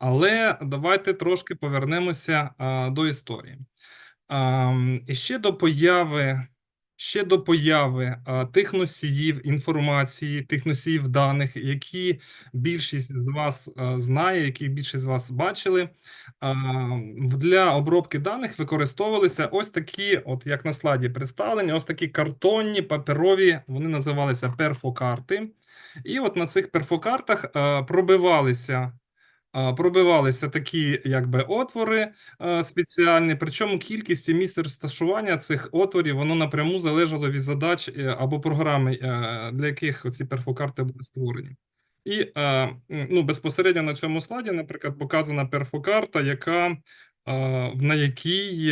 Але давайте трошки повернемося а, до історії. І ще до появи, ще до появи а, тих носіїв інформації, тих носіїв даних, які більшість з вас а, знає, які більшість з вас бачили. А, для обробки даних використовувалися ось такі, от як на слайді представлені, ось такі картонні паперові, вони називалися перфокарти. І от на цих перфокартах а, пробивалися. Пробивалися такі якби отвори спеціальні, причому кількість і місце розташування цих отворів воно напряму залежало від задач е, або програми, е, для яких ці перфокарти були створені. І е, ну, безпосередньо на цьому слайді, наприклад, показана перфокарта, яка е, на якій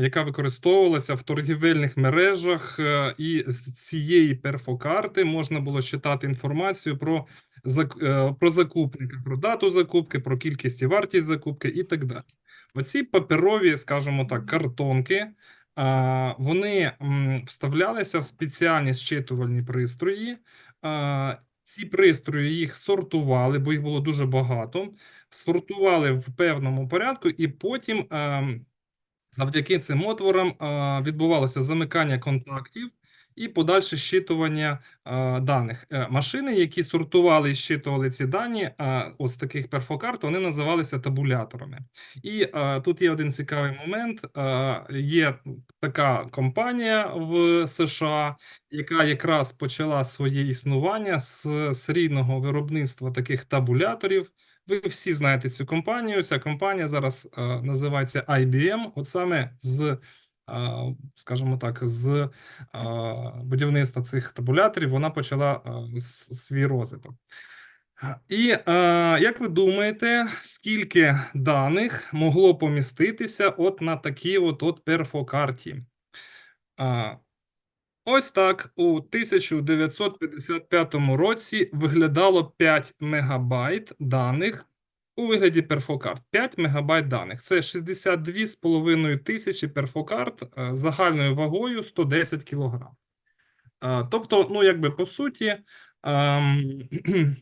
яка використовувалася в торгівельних мережах, е, і з цієї перфокарти можна було читати інформацію про про закупника, про дату закупки, про кількість і вартість закупки і так далі. Оці паперові, скажімо так, картонки, вони вставлялися в спеціальні зчитувальні пристрої. Ці пристрої їх сортували, бо їх було дуже багато. Сортували в певному порядку, і потім ем, завдяки цим отворам відбувалося замикання контактів і подальше щитування а, даних. Е, Машини, які сортували і щитували ці дані, а, ось таких перфокарт, вони називалися табуляторами. І а, тут є один цікавий момент. А, є така компанія в США, яка якраз почала своє існування з серійного виробництва таких табуляторів. Ви всі знаєте цю компанію. Ця компанія зараз е, називається IBM. От саме з, е, скажімо так, з будівництва цих табуляторів вона почала свій розвиток. І як ви думаєте, скільки даних могло поміститися от на такій от, от перфокарті? Ось так у 1955 році виглядало 5 мегабайт даних у вигляді перфокарт. 5 мегабайт даних. Це 62,5 тисячі перфокарт е, загальною вагою 110 кілограм. Е, Тобто, ну, якби по суті, ем,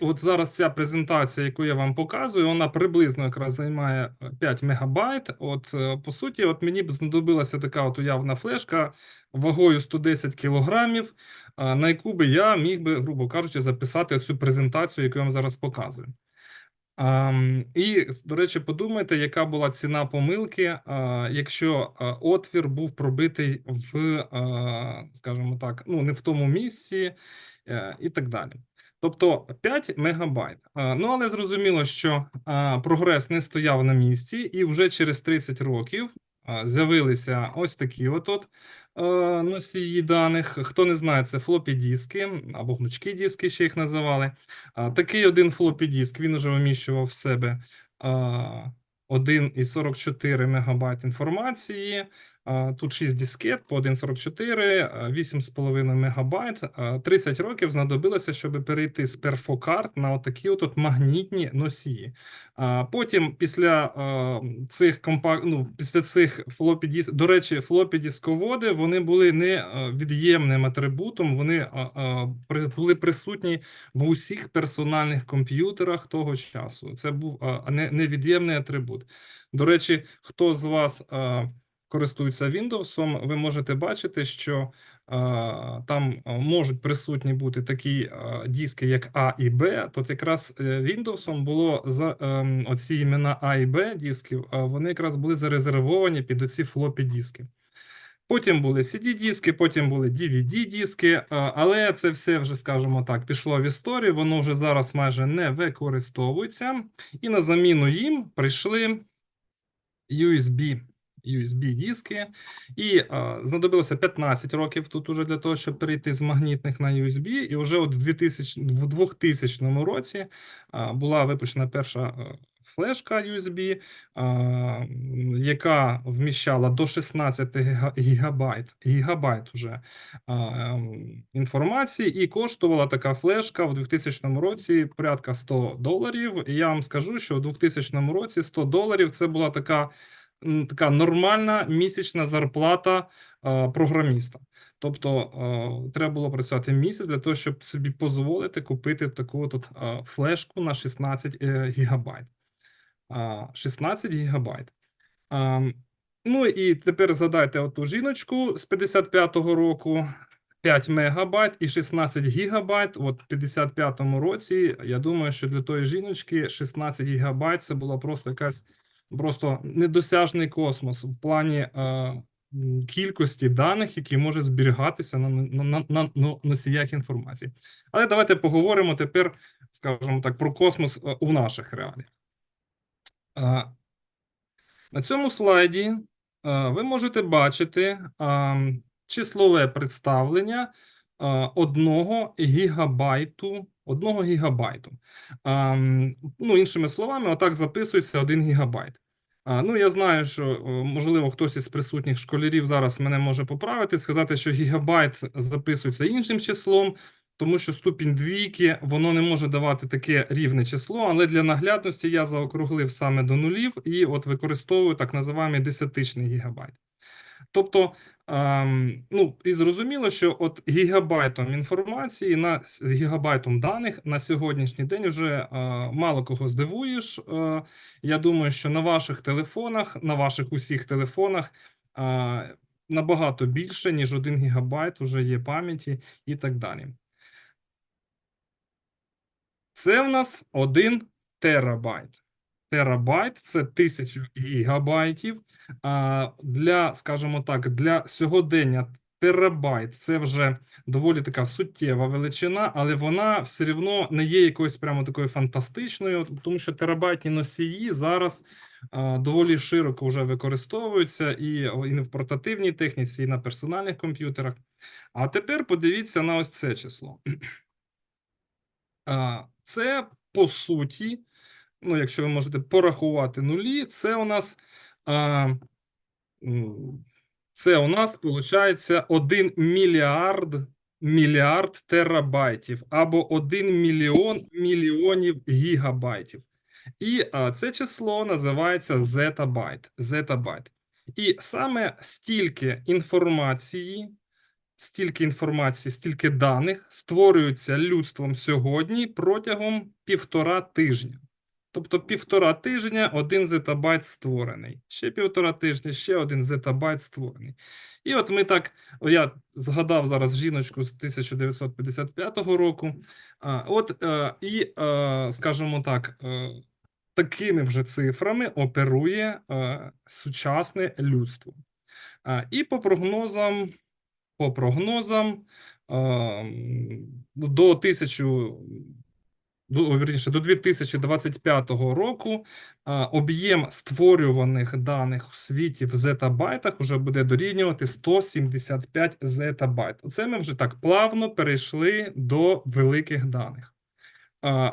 От зараз ця презентація, яку я вам показую, вона приблизно якраз займає е, 5 мегабайт. От е, по суті, от мені б знадобилася така от уявна флешка вагою 110 кілограмів, на яку би я міг би, грубо кажучи, записати цю презентацію, яку я вам зараз показую. Ам, і, до речі, подумайте, яка була ціна помилки, а, якщо а, отвір був пробитий в, а, скажімо так, ну не в тому місці е, і так далі. Тобто 5 мегабайт. А, Ну, але зрозуміло, що а, прогрес не стояв на місці, і вже через 30 років а, з'явилися ось такі от, от е, носії даних. Хто не знає, це флопі диски або гнучкі диски, ще їх називали. Такий один флопі диск, він уже вміщував в себе а, 1,44 мегабайт інформації. Тут 6 дискет по 1,44, 8,5 мегабайт. А, 30 років знадобилося, щоб перейти з перфокарт на отакі от, магнітні носії. Потім після цих компак... ну, після цих флопі диск, до речі, флопі дисководи вони були не від'ємним атрибутом, вони були присутні в усіх персональних комп'ютерах того часу. Це був не, невід'ємний атрибут. До речі, хто з вас а, користується Windows, ви можете бачити, що там можуть присутні бути такі диски, як А і Б. Тут якраз е, Windows було за ем, оці імена А і Б дисків, вони якраз були зарезервовані під оці флопі диски. Потім були CD-диски, потім були DVD-диски, але це все вже, скажімо так, пішло в історію, воно вже зараз майже не використовується. І на заміну їм прийшли USB, USB-диски, і а, знадобилося 15 років тут уже для того, щоб перейти з магнітних на USB, і вже от в 2000, в 2000 році а, була випущена перша флешка USB, яка вміщала до 16 гігабайт, гігабайт уже ем, інформації, і коштувала така флешка в 2000 році порядка 100 доларів. І я вам скажу, що в 2000 році 100 доларів це була така така нормальна місячна зарплата е, програміста. Тобто е, треба було працювати місяць для того, щоб собі дозволити купити таку тут е, флешку на 16 е, гігабайт. А, 16 гігабайт. Ну і тепер задайте оту жіночку з 55-го року 5 мегабайт і 16 гігабайт. От в 55-му році, я думаю, що для тої жіночки 16 гігабайт це була просто якась просто недосяжний космос в плані е, кількості даних, які може зберігатися на, на, на, на, носіях інформації. Але давайте поговоримо тепер, скажімо так, про космос е, у наших реаліях. А, На цьому слайді а, ви можете бачити а, числове представлення а, одного гігабайту. Одного гігабайту. Ну, іншими словами, отак записується 1 гігабайт. А, Ну, я знаю, що можливо хтось із присутніх школярів зараз мене може поправити, сказати, що гігабайт записується іншим числом, тому що ступінь двійки воно не може давати таке рівне число, але для наглядності я заокруглив саме до нулів і от використовую так називаємо десятичний гігабайт. Тобто, ем, ну і зрозуміло, що от гігабайтом інформації на гігабайтом даних на сьогоднішній день вже е, мало кого здивуєш. Е, я думаю, що на ваших телефонах, на ваших усіх телефонах е, набагато більше, ніж 1 гігабайт вже є пам'яті і так далі. Це в нас 1 терабайт. Терабайт це 1000 гігабайтів. А для, скажімо так, для сьогодення терабайт це вже доволі така суттєва величина, але вона все рівно не є якоюсь прямо такою фантастичною, тому що терабайтні носії зараз доволі широко вже використовуються і, і в портативній техніці, і на персональних комп'ютерах. А тепер подивіться на ось це число. Це по суті, ну, якщо ви можете порахувати нулі, це у нас а, це у нас виходить 1 мільярд мільярд терабайтів або 1 мільйон мільйонів гігабайтів. І а, це число називається зетабайт. Зетабайт. І саме стільки інформації стільки інформації, стільки даних створюються людством сьогодні протягом півтора тижня. Тобто півтора тижня один зетабайт створений. Ще півтора тижня, ще один зетабайт створений. І от ми так, я згадав зараз жіночку з 1955 року. От е, і, е, скажімо так, е, такими вже цифрами оперує сучасне людство. І по прогнозам по прогнозам ем, до 1000, до, о, вірніше, до 2025 року об'єм створюваних даних у світі в зетабайтах вже буде дорівнювати 175 зетабайт. Оце ми вже так плавно перейшли до великих даних.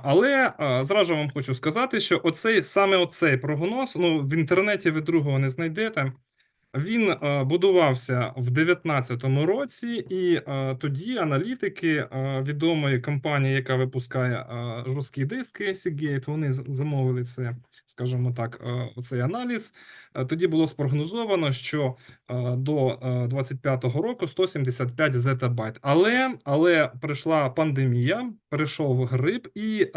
Але зразу вам хочу сказати, що оцей саме оцей прогноз, ну в інтернеті ви другого не знайдете. Він е, будувався в 2019 році, і е, тоді аналітики е, відомої компанії, яка випускає жорсткі диски Seagate, вони замовили це, скажімо так, оцей аналіз. Тоді було спрогнозовано, що до е, 25-го року 175 зетабайт. Але, але прийшла пандемія, перейшов грип, і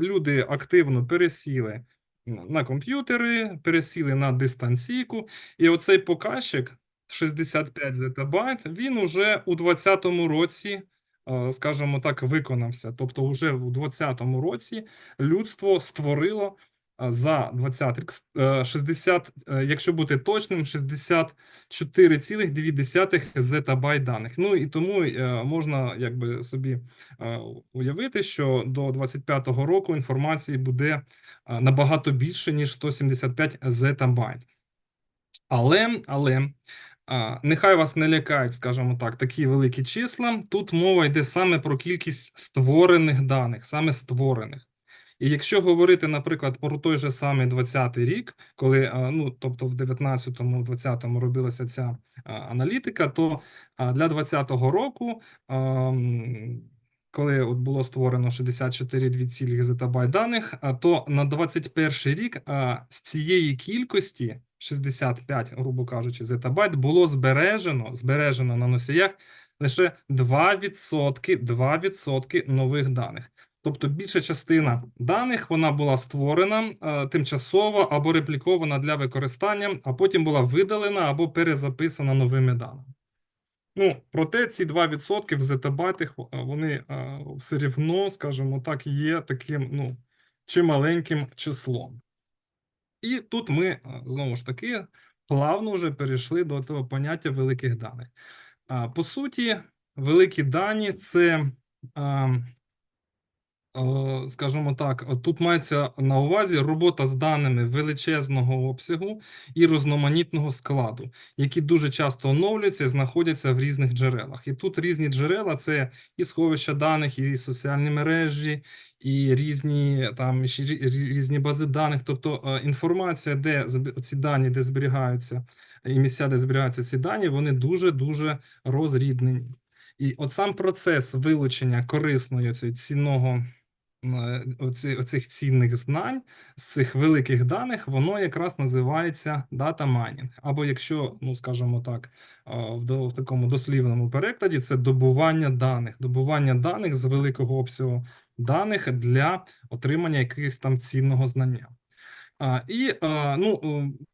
люди активно пересіли на комп'ютери, пересіли на дистанційку. І оцей показчик 65 зетабайт, він уже у 2020 році, е, скажімо так, виконався. Тобто, вже у 2020 році людство створило за 20 рік е, 60, е, якщо бути точним, 64,2 зетабайт даних. Ну і тому е, можна якби собі е, уявити, що до 25-го року інформації буде набагато більше, ніж 175 зетабайт. Але, але нехай вас не лякають, скажімо так, такі великі числа. Тут мова йде саме про кількість створених даних, саме створених. І якщо говорити, наприклад, про той же самий 20-й рік, коли ну тобто в 19-му, 20-му робилася ця аналітика, то для 20-го року коли от було створено 64,2 цілих зетабайт даних, то на 21 рік з цієї кількості 65, грубо кажучи, зетабайт було збережено, збережено на носіях лише 2%, 2% нових даних. Тобто більша частина даних вона була створена е, тимчасово або реплікована для використання, а потім була видалена або перезаписана новими даними. Ну, проте ці 2% в зетабайтах е, вони е, все рівно, скажімо так, є таким ну, чималеньким числом. І тут ми знову ж таки плавно вже перейшли до того поняття великих даних. По суті, великі дані це, а, е, скажімо так, тут мається на увазі робота з даними величезного обсягу і різноманітного складу, які дуже часто оновлюються і знаходяться в різних джерелах. І тут різні джерела це і сховища даних, і соціальні мережі, і різні там різні бази даних. Тобто е, інформація, де ці дані, де зберігаються, і місця, де зберігаються ці дані, вони дуже дуже розріднені. І от сам процес вилучення корисної цієї цінного е, оці, оцих цінних знань з цих великих даних, воно якраз називається дата майнінг. Або якщо, ну скажімо так, в, в такому дослівному перекладі, це добування даних, добування даних з великого обсягу даних для отримання якихось там цінного знання. А, і ну, е,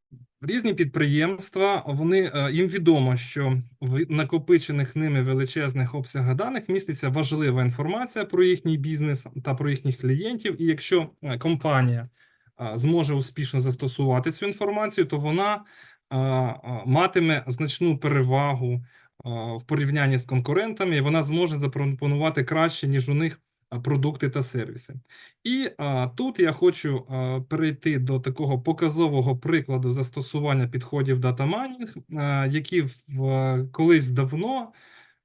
різні підприємства, вони е, їм відомо, що в накопичених ними величезних обсягах даних міститься важлива інформація про їхній бізнес та про їхніх клієнтів. І якщо е, компанія зможе успішно застосувати цю інформацію, то вона матиме значну перевагу в порівнянні з конкурентами, і вона зможе запропонувати краще, ніж у них продукти та сервіси. І а, тут я хочу а, перейти до такого показового прикладу застосування підходів дата майнінг, які в, а, колись давно,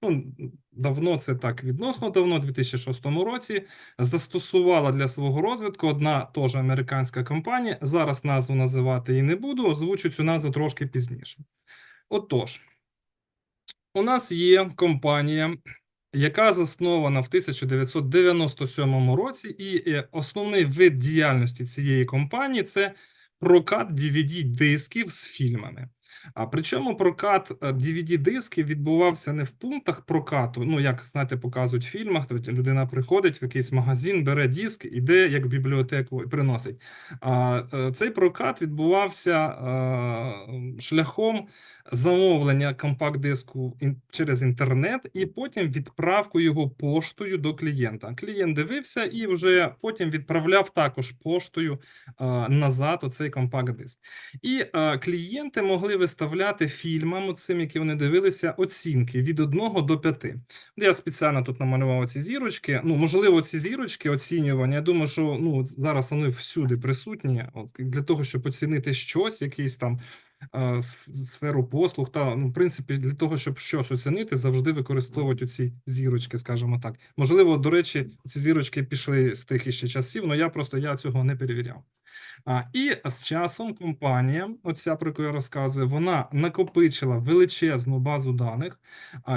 ну давно це так відносно давно, у 2006 році, застосувала для свого розвитку одна теж американська компанія. Зараз назву називати її не буду, озвучу цю назву трошки пізніше. Отож, у нас є компанія, яка заснована в 1997 році, і е, основний вид діяльності цієї компанії це прокат DVD-дисків з фільмами. А причому прокат DVD-дисків відбувався не в пунктах прокату. Ну, як знаєте, показують в фільмах, то людина приходить в якийсь магазин, бере диск, іде як в бібліотеку і приносить. А е, цей прокат відбувався е, шляхом замовлення компакт-диску через інтернет, і потім відправку його поштою до клієнта. Клієнт дивився і вже потім відправляв також поштою е, назад оцей компакт-диск. І е, клієнти могли виставляти фільмам, цим, які вони дивилися, оцінки від 1 до 5. Я спеціально тут намалював ці зірочки. Ну, можливо, ці зірочки оцінювання. Я думаю, що ну зараз вони всюди присутні. От для того, щоб оцінити щось, якийсь там е, сферу послуг, та ну, в принципі, для того, щоб щось оцінити, завжди використовують оці зірочки, скажімо так. Можливо, до речі, ці зірочки пішли з тих іще часів, але я просто я цього не перевіряв. І з часом компанія, оця про яку я розказую, вона накопичила величезну базу даних,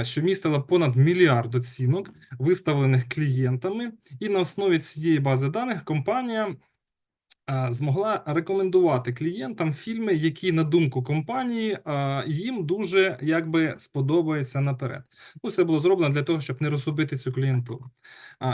що містила понад мільярд оцінок, виставлених клієнтами, і на основі цієї бази даних компанія змогла рекомендувати клієнтам фільми, які, на думку компанії, їм дуже якби сподобаються наперед. Ну, це було зроблено для того, щоб не розгубити цю клієнтуру.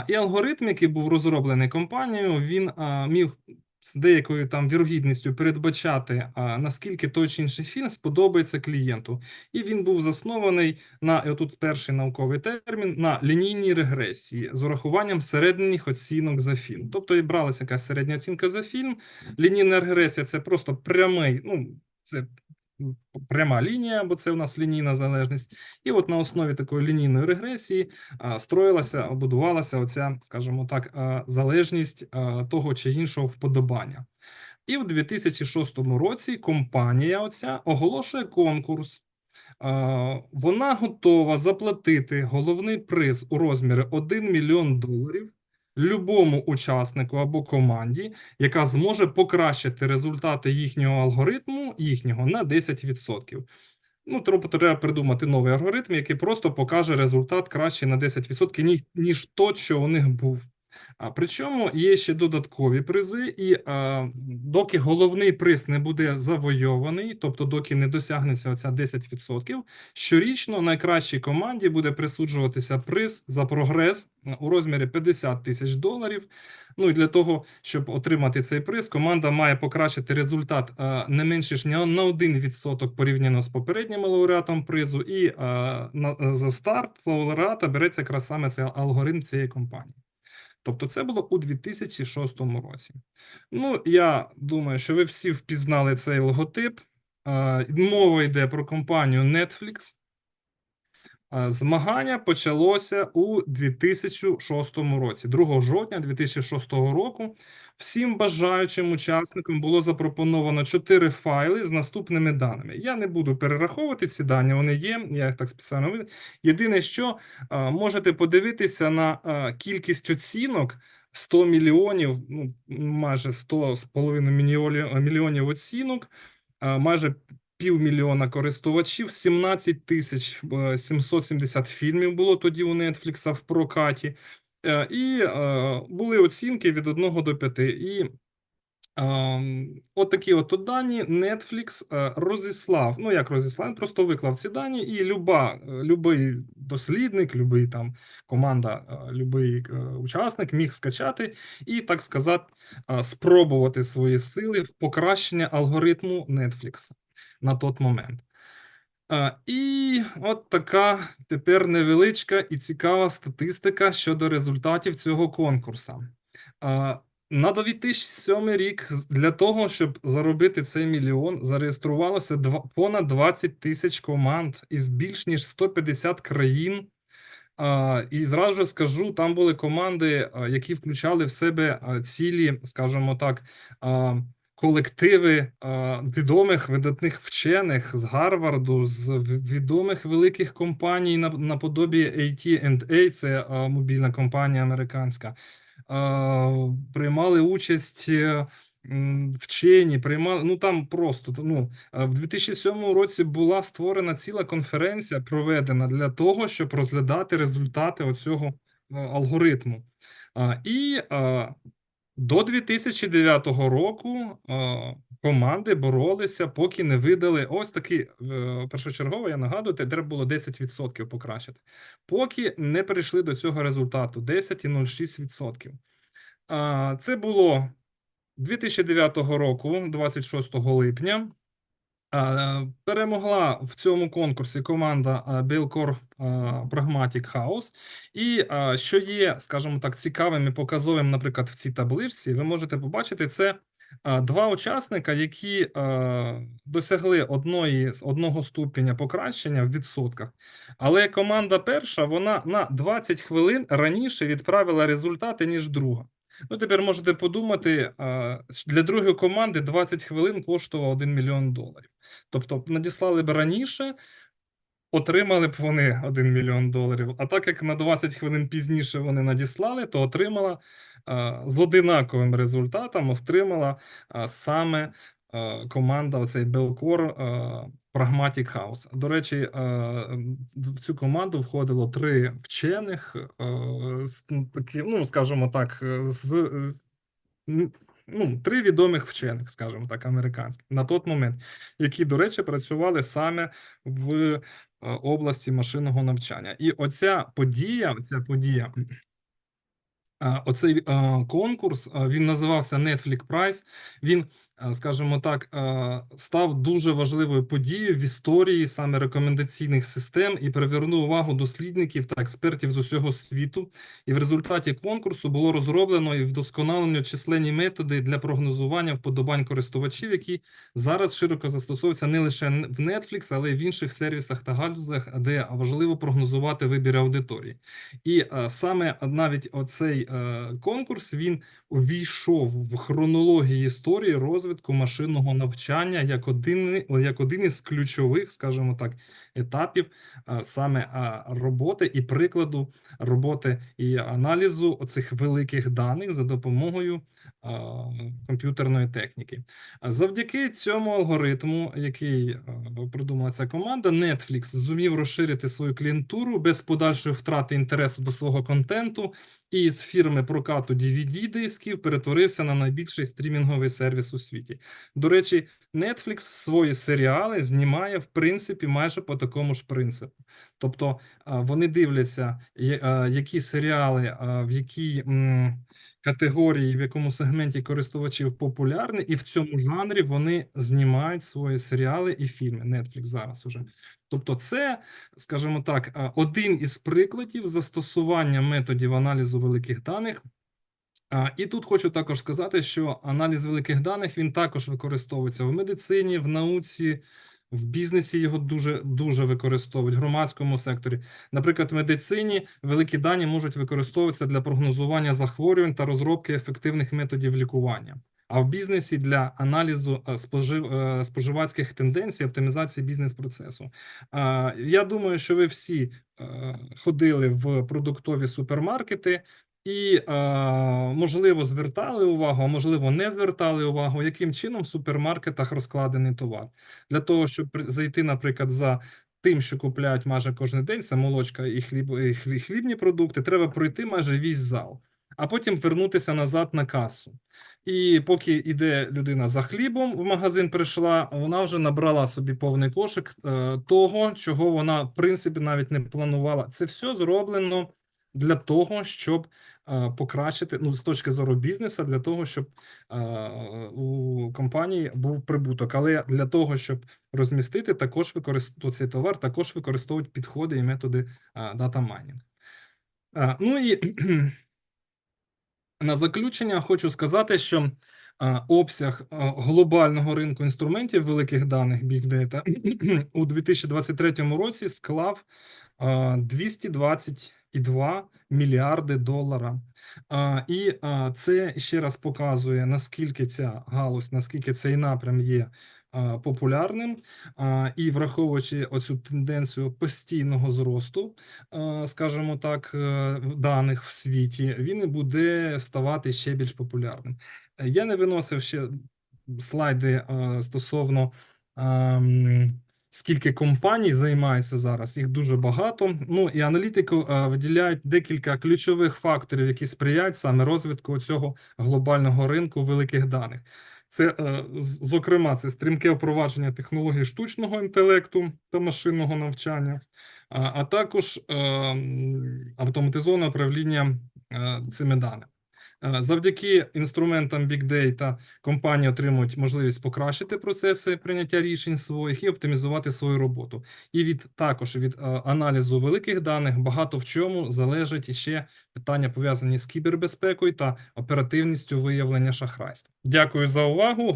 І алгоритм, який був розроблений компанією, він міг з деякою там вірогідністю передбачати, наскільки той чи інший фільм сподобається клієнту. І він був заснований на і отут перший науковий термін на лінійній регресії з урахуванням середніх оцінок за фільм. Тобто і бралася якась середня оцінка за фільм. Лінійна регресія це просто прямий, ну це пряма лінія, бо це у нас лінійна залежність. І от на основі такої лінійної регресії строїлася, будувалася оця, скажімо так, залежність того чи іншого вподобання. І в 2006 році компанія оця оголошує конкурс. Вона готова заплатити головний приз у розмірі 1 мільйон доларів любому учаснику або команді, яка зможе покращити результати їхнього алгоритму їхнього на 10%. Ну, треба придумати новий алгоритм, який просто покаже результат краще на 10%, ніж, ніж той, що у них був. А причому є ще додаткові призи, і а, доки головний приз не буде завойований, тобто доки не досягнеться оця 10%, щорічно найкращій команді буде присуджуватися приз за прогрес у розмірі 50 тисяч доларів. Ну і для того, щоб отримати цей приз, команда має покращити результат а, не менше ж на 1% порівняно з попереднім лауреатом призу, і а, на, за старт лауреата береться якраз саме цей алгоритм цієї компанії. Тобто це було у 2006 році. Ну, я думаю, що ви всі впізнали цей логотип. Мова йде про компанію Netflix. Змагання почалося у 2006 році. 2 жовтня 2006 року всім бажаючим учасникам було запропоновано 4 файли з наступними даними. Я не буду перераховувати ці дані, вони є, я їх так спеціально видав. Єдине, що можете подивитися на кількість оцінок 100 мільйонів, ну майже 100 з половиною мільйонів, оцінок, майже півмільйона користувачів, 17 тисяч е, 770 фільмів було тоді у Netflix в прокаті, Е, і е, були оцінки від 1 до 5. І Ем, От такі от дані Netflix е, розіслав. Ну як розіслав, він просто виклав ці дані, і люба, е, любий дослідник, любий там команда, е, любий е, учасник міг скачати і, так сказати, е, спробувати свої сили в покращення алгоритму Netflix на той момент. І от така тепер невеличка і цікава статистика щодо результатів цього конкурсу. На 2007 рік для того, щоб заробити цей мільйон, зареєструвалося понад 20 тисяч команд із більш ніж 150 країн. І зразу скажу, там були команди, які включали в себе цілі, скажімо так, колективи відомих видатних вчених з Гарварду, з відомих великих компаній на- наподобі AT&A, це мобільна компанія американська. Приймали участь е, вчені, приймали, ну там просто ну, В 2007 році була створена ціла конференція, проведена для того, щоб розглядати результати оцього е, алгоритму. І до 2009 року а, команди боролися, поки не видали ось такі е, першочергово, я нагадую, треба було 10% покращити, поки не прийшли до цього результату 10,06%. А, Це було 2009 року, 26 липня. Перемогла в цьому конкурсі команда Belcore а, Pragmatic House. І що є, скажімо так, цікавим і показовим, наприклад, в цій табличці, ви можете побачити це два учасника, які досягли одної, одного ступеня покращення в відсотках. Але команда перша, вона на 20 хвилин раніше відправила результати, ніж друга. Ну, тепер можете подумати, для другої команди 20 хвилин коштував 1 мільйон доларів. Тобто надіслали б раніше, отримали б вони 1 мільйон доларів. А так як на 20 хвилин пізніше вони надіслали, то отримала з одинаковим результатом отримала саме команда оцей а, Pragmatic House. До речі, в цю команду входило три вчених, ну, такі, ну, скажімо так, з, ну, три відомих вчених, скажімо так, американських на той момент, які, до речі, працювали саме в області машинного навчання. І оця подія, оця подія, Оцей конкурс він називався Netflix Prize. Він, скажімо так, став дуже важливою подією в історії саме рекомендаційних систем і привернув увагу дослідників та експертів з усього світу. І в результаті конкурсу було розроблено і вдосконалено численні методи для прогнозування вподобань користувачів, які зараз широко застосовуються не лише в Netflix, але й в інших сервісах та галузях, де важливо прогнозувати вибір аудиторії. І е, саме навіть оцей е, конкурс він увійшов в хронологію історії розвитку розвитку машинного навчання як один, як один із ключових, скажімо так, етапів саме роботи і прикладу роботи і аналізу оцих великих даних за допомогою комп'ютерної техніки. Завдяки цьому алгоритму, який придумала ця команда, Netflix зумів розширити свою клієнтуру без подальшої втрати інтересу до свого контенту, і з фірми прокату DVD-дисків перетворився на найбільший стрімінговий сервіс у світі. До речі, Netflix свої серіали знімає в принципі майже по такому ж принципу. Тобто вони дивляться, які серіали, в якій м, категорії, в якому сегменті користувачів популярні, і в цьому жанрі вони знімають свої серіали і фільми. Netflix зараз уже. Тобто, це, скажімо так, один із прикладів застосування методів аналізу великих даних. А, І тут хочу також сказати, що аналіз великих даних він також використовується в медицині, в науці, в бізнесі його дуже дуже використовують, в громадському секторі. Наприклад, в медицині великі дані можуть використовуватися для прогнозування захворювань та розробки ефективних методів лікування. А в бізнесі для аналізу е, спожив, е, споживацьких тенденцій, оптимізації бізнес-процесу. Я думаю, що ви всі е, ходили в продуктові супермаркети і, можливо, звертали увагу, а можливо, не звертали увагу, яким чином в супермаркетах розкладений товар. Для того, щоб зайти, наприклад, за тим, що купляють майже кожен день, це молочка і хліб, і хлі- хлібні продукти, треба пройти майже весь зал, а потім вернутися назад на касу. І поки йде людина за хлібом в магазин прийшла, вона вже набрала собі повний кошик е, того, чого вона, в принципі, навіть не планувала. Це все зроблено для того, щоб е, покращити, ну, з точки зору бізнесу, для того, щоб е, у компанії був прибуток. Але для того, щоб розмістити, також використовувати цей товар, також використовують підходи і методи дата майнінг. Ну і на заключення хочу сказати, що обсяг глобального ринку інструментів великих даних Big Data у 2023 році склав а, 222 мільярди долара. І це ще раз показує, наскільки ця галузь, наскільки цей напрям є популярним, і враховуючи оцю тенденцію постійного зросту, скажімо так, е, даних в світі, він і буде ставати ще більш популярним. Я не виносив ще слайди стосовно скільки компаній займається зараз, їх дуже багато. Ну і аналітику виділяють декілька ключових факторів, які сприяють саме розвитку цього глобального ринку великих даних. Це, е, зокрема, це стрімке впровадження технологій штучного інтелекту та машинного навчання, а, також е, автоматизоване управління е, цими даними. Е, Завдяки інструментам Big Data компанії отримують можливість покращити процеси прийняття рішень своїх і оптимізувати свою роботу. І від також від е, аналізу великих даних багато в чому залежить іще питання пов'язані з кібербезпекою та оперативністю виявлення шахрайств. Дякую за увагу.